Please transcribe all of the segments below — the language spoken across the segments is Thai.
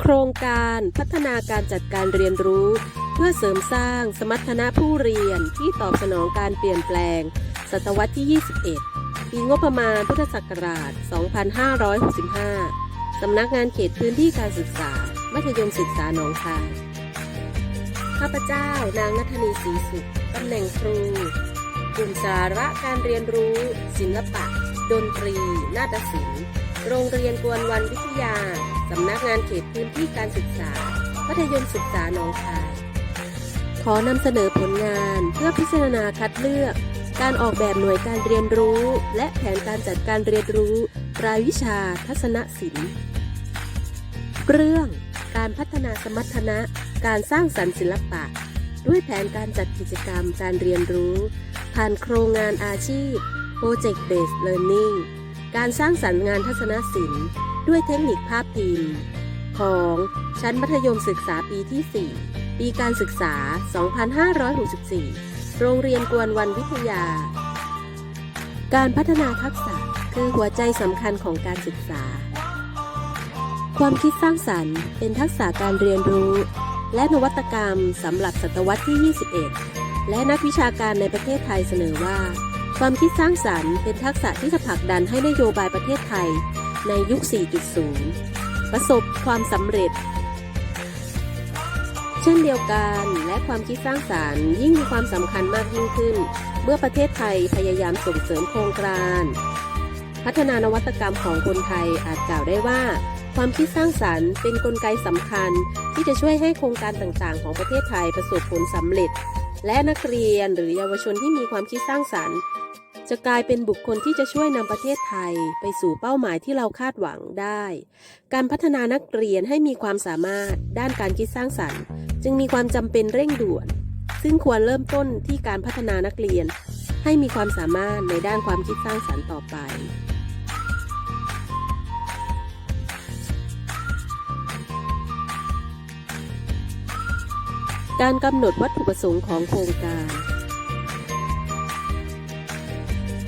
โครงการพัฒนาการจัดการเรียนรู้ เพื่อเสริมสร้างสมรรถนะผู้เรียนที่ตอบสนองการเปลี่ยนแปลง ศตวรรษที่ 21 ปีงบประมาณพุทธศักราช 2565 สำนักงานเขตพื้นที่การศึกษา มัธยมศึกษาหนองคาย ข้าพเจ้านางนัทนีศรีสุขตำแหน่งครูกลุ่มสาระการเรียนรู้ ศิลปะ ดนตรี นาฏศิลป์ โรงเรียนกวนวันวิทยา สำนักงานเขตพื้นที่การศึกษา มัธยมศึกษาหนองคาย ขอนำเสนอผลงานเพื่อพิจารณาคัดเลือก การออกแบบหน่วยการเรียนรู้ และแผนการจัดการเรียนรู้ รายวิชาทัศนศิลป์ เรื่อง การพัฒนาสมรรถนะ การสร้างสรรค์ศิลปะ ด้วยแผนการจัดกิจกรรมการเรียนรู้ ผ่านโครงงานอาชีพ Project Based Learning การสร้างสรรค์งานทัศนศิลป์ ด้วยเทคนิคภาพพิมพ์ ของชั้นมัธยมศึกษาปีที่ 4 ปีการศึกษา 2564 โรงเรียนกวนวันวิทยา การพัฒนาทักษะคือหัวใจสำคัญของการศึกษา ความคิดสร้างสรรค์เป็นทักษะการเรียนรู้ และนวัตกรรมสำหรับศตวรรษที่ 21 และนักวิชาการในประเทศไทยเสนอว่า ความคิดสร้างสรรค์เป็นทักษะที่จะผลักดันให้นโยบายประเทศไทย ในยุค 4.0 ประสบความสำเร็จ เช่นเดียวกันและความคิดสร้างสารรค์ ยิ่งมีความสำคัญมากยิ่งขึ้น เมื่อประเทศไทยพยายามส่งเสริมโครงการพัฒนานวัตกรรมของคนไทยอาจกล่าวได้ว่า ความคิดสร้างสรรค์เป็นนกลไกสำคัญ ที่จะช่วยให้โครงการต่างๆ ของประเทศไทยประสบผลสำเร็จ และนักเรียนหรือเยาวชนที่มีความคิดสร้างสรรค์ จะกลายเป็นบุคคลที่จะช่วยนำประเทศไทย ไปสู่เป้าหมายที่เราคาดหวังได้ การพัฒนานักเรียนให้มีความสามารถด้านการคิดสร้างสรรค์ จึงมีความจำเป็นเร่งด่วน ซึ่งควรเริ่มต้นที่การพัฒนานักเรียน ให้มีความสามารถในด้านความคิดสร้างสรรค์ต่อไป การกำหนดวัตถุประสงค์ของโครงการ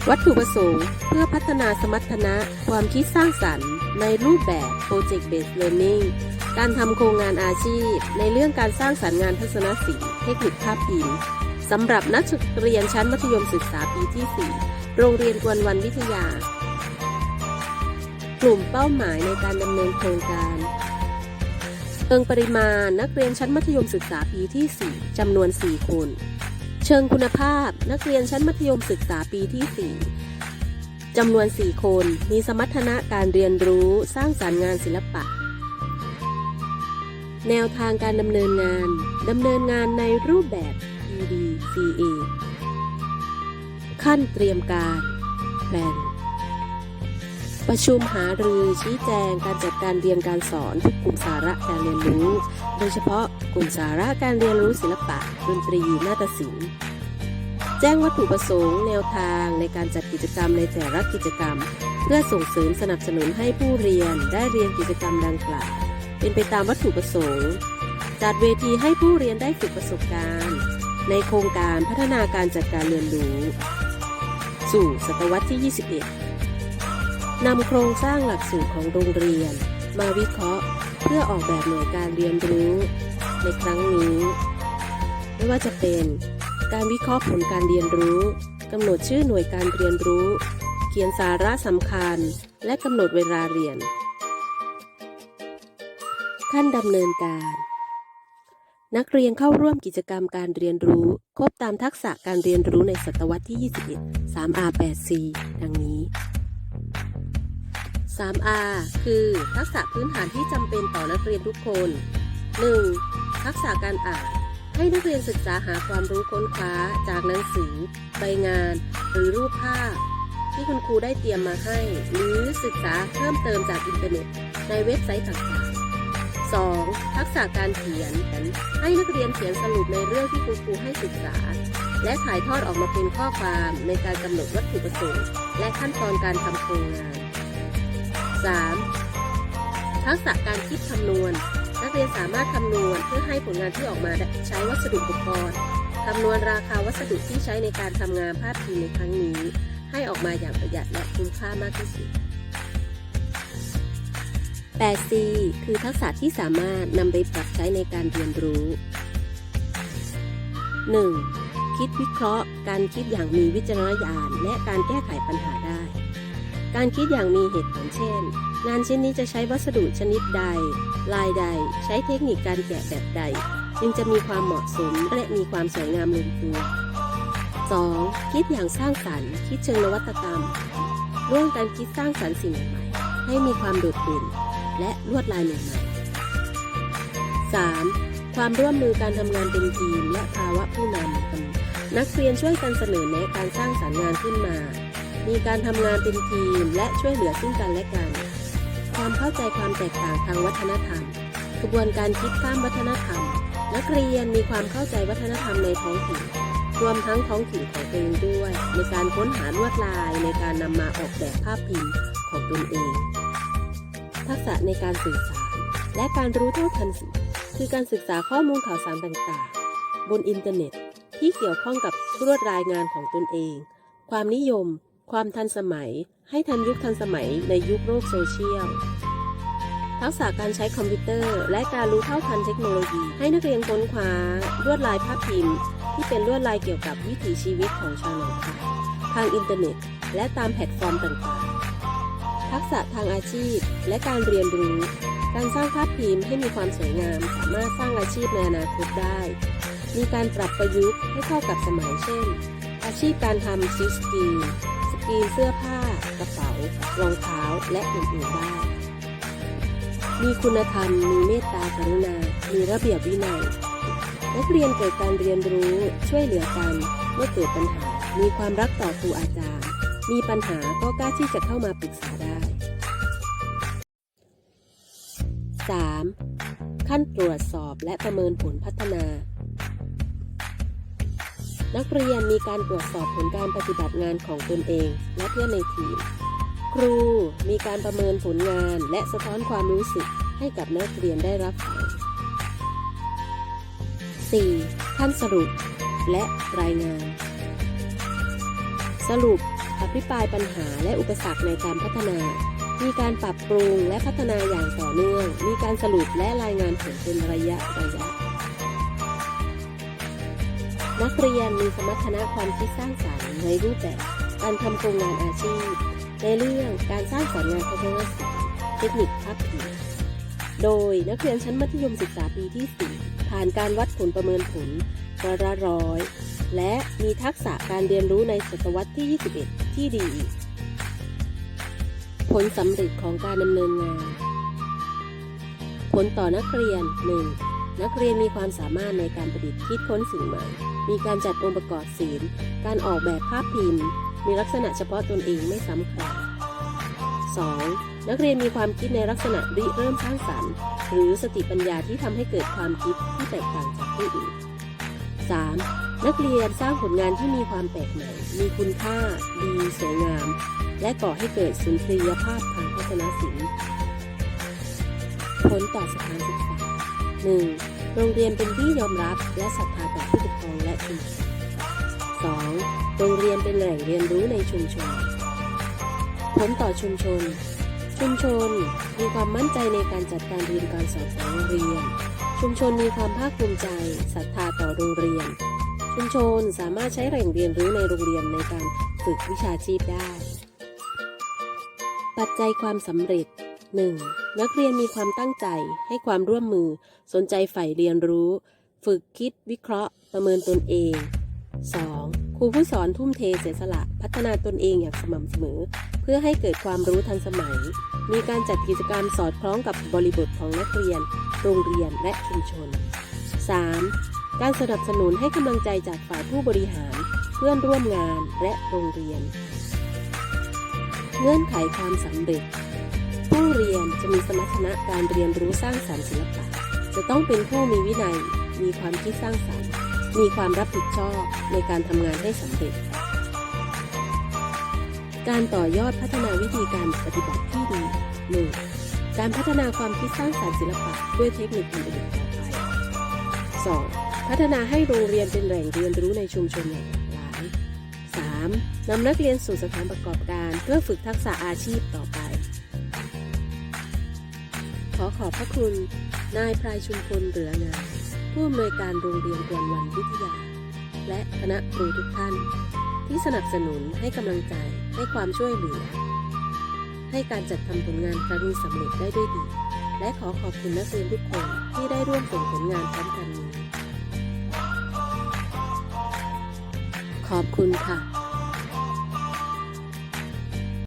วัตถุประสงค์เพื่อพัฒนาสมรรถนะความคิดสร้างสรรค์ ในรูปแบบ Project Based Learning การทำโครงงานอาชีพ ในเรื่องการสร้างสรรค์งานทัศนศิลป์เทคนิคภาพพิมพ์สำหรับนักเรียนชั้นมัธยมศึกษาปีที่ 4 โรงเรียนกวนวันวิทยา กลุ่มเป้าหมายในการดำเนินโครงการ ชิงปริมาณนักเรียนชั้นมัธยมศึกษาปีที่ 4จำนวน 4 คน เชิงคุณภาพนักเรียนชั้นมัธยมศึกษาปีที่ 4จำนวน 4 คน มีสมรรถนะการเรียนรู้สร้างสารรค์งานศิลปะ แนวทางการดำเนินงานดำเนินงานในรูปแบบ PDCA ขั้นเตรียมการแพลน ประชุมหารือชี้แจงการจัดการเรียนการสอนทุกกลุ่มสาระการเรียนรู้ โดยเฉพาะกลุ่มสาระการเรียนรู้ศิลปะดนตรีนาฏศิลป์แจ้งวัตถุประสงค์ แนวทางในการจัดกิจกรรมในแต่ละกิจกรรม เพื่อส่งเสริมสนับสนุนให้ผู้เรียนได้เรียนกิจกรรมดังกล่าวเป็นไปตามวัตถุประสงค์ จัดเวทีให้ผู้เรียนได้ฝึกประสบการณ์ ในโครงการพัฒนาการจัดการเรียนรู้ สู่ศตวรรษที่ 21 นำโครงสร้างหลักสูตรของโรงเรียน มาวิเคราะห์ เพื่อออกแบบหน่วยการเรียนรู้ ในครั้งนี้ ไม่ว่าจะเป็น การวิเคราะห์ผลการเรียนรู้กำหนดชื่อหน่วยการเรียนรู้ เขียนสาระสำคัญ และกำหนดเวลาเรียน ขั้นดำเนินการ นักเรียนเข้าร่วมกิจกรรมการเรียนรู้ ครบตามทักษะการเรียนรู้ในศตวรรษที่ 21 3R 8C ดังนี้ 3R คือทักษะพื้นฐานที่จำเป็นต่อนักเรียนทุกคน 1. ทักษะการอ่าน ให้นักเรียนศึกษาหาความรู้ค้นคว้า จากหนังสือ ใบงาน หรือรูปภาพ ที่คุณครูได้เตรียมมาให้ หรือศึกษาเพิ่มเติมจากอินเทอร์เน็ต ในเว็บไซต์ต่างๆ 2. ทักษะการเขียน ให้นักเรียนเขียนสรุปในเรื่องที่คุณครูให้ศึกษา และถ่ายทอดออกมาเป็นข้อความในการกำหนดวัตถุประสงค์ และขั้นตอนการทำโครงงาน 3. ทักษะการคิดคำนวณ นักเรียนสามารถคำนวณเพื่อให้ผลงานที่ออกมาใช้วัสดุอุปกรณ์คำนวณราคาวัสดุที่ใช้ในการทำงานภาพพิมพ์ในครั้งนี้ ให้ออกมาอย่างประหยัดและคุ้มค่ามากที่สุด 8C คือทักษะที่สามารถนำไปปรับใช้ในการเรียนรู้ 1. คิดวิเคราะห์ การคิดอย่างมีวิจารณญาณและการแก้ไขปัญหาได้ การคิดอย่างมีเหตุผลเช่น งานชิ้นนี้จะใช้วัสดุชนิดใด ลายใด ใช้เทคนิคการแกะแบบใด จึงจะมีความเหมาะสมและมีความสวยงามลงตัว 2. คิดอย่างสร้างสรรค์ คิดเชิงนวัตกรรม ร่วมกันคิดสร้างสรรค์สิ่งใหม่ให้มีความโดดเด่นและลวดลายใหม่ๆ 3. ความร่วมมือการทำงานเป็นทีมและภาวะผู้นำนักเรียนช่วยกันเสนอแนะการสร้างสรรค์งานขึ้นมา มีการทำงานเป็นทีมและช่วยเหลือซึ่งกันและกัน ความเข้าใจความแตกต่างทางวัฒนธรรม กระบวนการคิดข้ามวัฒนธรรม นักเรียนมีความเข้าใจวัฒนธรรมในท้องถิ่น รวมทั้งท้องถิ่นของตัวเองด้วย ในการค้นหาลวดลายในการนำมาออกแบบภาพพิมพ์ของตนเอง ทักษะในการสื่อสาร และการรู้เท่าทันสื่อคือการศึกษาข้อมูลข่าวสารต่างๆ บนอินเทอร์เน็ตที่เกี่ยวข้องกับรวดรายงานของตนเอง ความนิยม ความทันสมัย ให้ทันยุคทันสมัยในยุคโลกโซเชียล ทักษะการใช้คอมพิวเตอร์ และการรู้เท่าทันเทคโนโลยี ให้นักเรียนค้นคว้าลวดลายภาพพิมพ์ ที่เป็นลวดลายเกี่ยวกับวิถีชีวิตของชาวหนองคายทางอินเทอร์เน็ต และตามแพลตฟอร์มต่างๆ ทักษะทางอาชีพ และการเรียนรู้ การสร้างภาพพิมพ์ให้มีความสวยงาม สามารถสร้างอาชีพในอนาคตได้ มีการปรับประยุกต์ให้เข้ากับสมัยเช่น อาชีพการทำซีสกี กรีนเสื้อผ้ากระเป๋ารองเท้าและอื่นๆได้ มีคุณธรรม มีเมตตากรุณา มีระเบียบวินัย นักเรียนเกิดการเรียนรู้ช่วยเหลือกันเมื่อเกิดปัญหา มีความรักต่อครูอาจารย์ มีปัญหาก็กล้าที่จะเข้ามาปรึกษาได้ 3. ขั้นตรวจสอบและประเมินผลพัฒนา นักเรียนมีการตรวจสอบผลการปฏิบัติงานของตนเอง และเพื่อนในทีม ครูมีการประเมินผลงานและสะท้อนความรู้สึกให้กับนักเรียนได้รับฟัง 4. ขั้นสรุป และรายงาน สรุป อภิปรายปัญหาและอุปสรรคในการพัฒนา มีการปรับปรุงและพัฒนาอย่างต่อเนื่อง มีการสรุปและรายงานผลเป็นระยะระยะ นักเรียนมีสมรรถนะความคิดสร้างสรรค์ในรูปแบบการทำโครงงานอาชีพ ในเรื่องการสร้างสรรค์งานพัฒนาศิลป์เทคนิคภาพพิมพ์โดยนักเรียนชั้นมัธยมศึกษาปีที่ 4 ผ่านการวัดผลประเมินผลระละร้อยและมีทักษะการเรียนรู้ในศตวรรษที่ 21 ที่ดี ผลสำเร็จของการดำเนินงาน ผลต่อนักเรียน 1. นักเรียนมีความสามารถในการประดิษฐ์คิดค้นสิ่งใหม่ มีการจัดองค์ประกอบศิลป์ การออกแบบภาพพิมพ์ มีลักษณะเฉพาะตนเองไม่ซ้ำใคร 2. นักเรียนมีความคิดในลักษณะริเริ่มสร้างสรรค์ หรือสติปัญญาที่ทำให้เกิดความคิดที่แตกต่างจากผู้อื่น 3. นักเรียนสร้างผลงานที่มีความแปลกใหม่ มีคุณค่า ดี สวยงาม และก่อให้เกิดสุนทรียภาพทางทัศนศิลป์ ผลต่อสถานศึกษา 1. โรงเรียนเป็นที่ยอมรับและศรัทธาต่อผู้ปกครองและชุมชน 2. โรงเรียนเป็นแหล่งเรียนรู้ในชุมชน ผลต่อชุมชน ชุมชนมีความมั่นใจในการจัดการเรียนการสอนของโรงเรียน ชุมชนมีความภาคภูมิใจศรัทธาต่อโรงเรียน ชุมชนสามารถใช้แหล่งเรียนรู้ในโรงเรียนในการฝึกวิชาชีพได้ ปัจจัยความสำเร็จ 1. นักเรียนมีความตั้งใจให้ความร่วมมือ สนใจใฝ่เรียนรู้ ฝึกคิดวิเคราะห์ ประเมินตนเอง 2. ครูผู้สอนทุ่มเทเสียสละพัฒนาตนเองอย่างสม่ำเสมอ เพื่อให้เกิดความรู้ทันสมัย มีการจัดกิจกรรมสอดคล้องกับบริบทของนักเรียน โรงเรียนและชุมชน 3. การสนับสนุนให้กำลังใจจากฝ่ายผู้บริหาร เพื่อนร่วมงานและโรงเรียน เงื่อนไขความสำเร็จ ผู้เรียนจะมีสมรรถนะการเรียนรู้สร้างสรรค์ศิลปะ จะต้องเป็นผู้มีวินัย มีความคิดสร้างสรรค์ มีความรับผิดชอบในการทำงานให้สำเร็จ การต่อยอดพัฒนาวิธีการปฏิบัติที่ดี 1. การพัฒนาความคิดสร้างสรรค์ศิลปะด้วยเทคนิคการประดิษฐ์ต่อไป 2. พัฒนาให้โรงเรียนเป็นแหล่งเรียนรู้ในชุมชนอย่งหลากหลาย 3. นำนักเรียนสู่สถานประกอบการเพื่อฝึกทักษะอาชีพต่อไป อขอบพระคุณ นายพรายชุมพลเหลืองามผู้อำนวยการโรงเรียนกวนวันวิทยา และคณะครูทุกท่าน ที่สนับสนุนให้กำลังใจให้ความช่วยเหลือ ให้การจัดทำผลงานครั้งนี้สำเร็จได้ด้วยดี และขอขอบคุณนักเรียนทุกคนที่ได้ร่วมส่งผลงานพร้อมกันนี้ขอบคุณค่ะ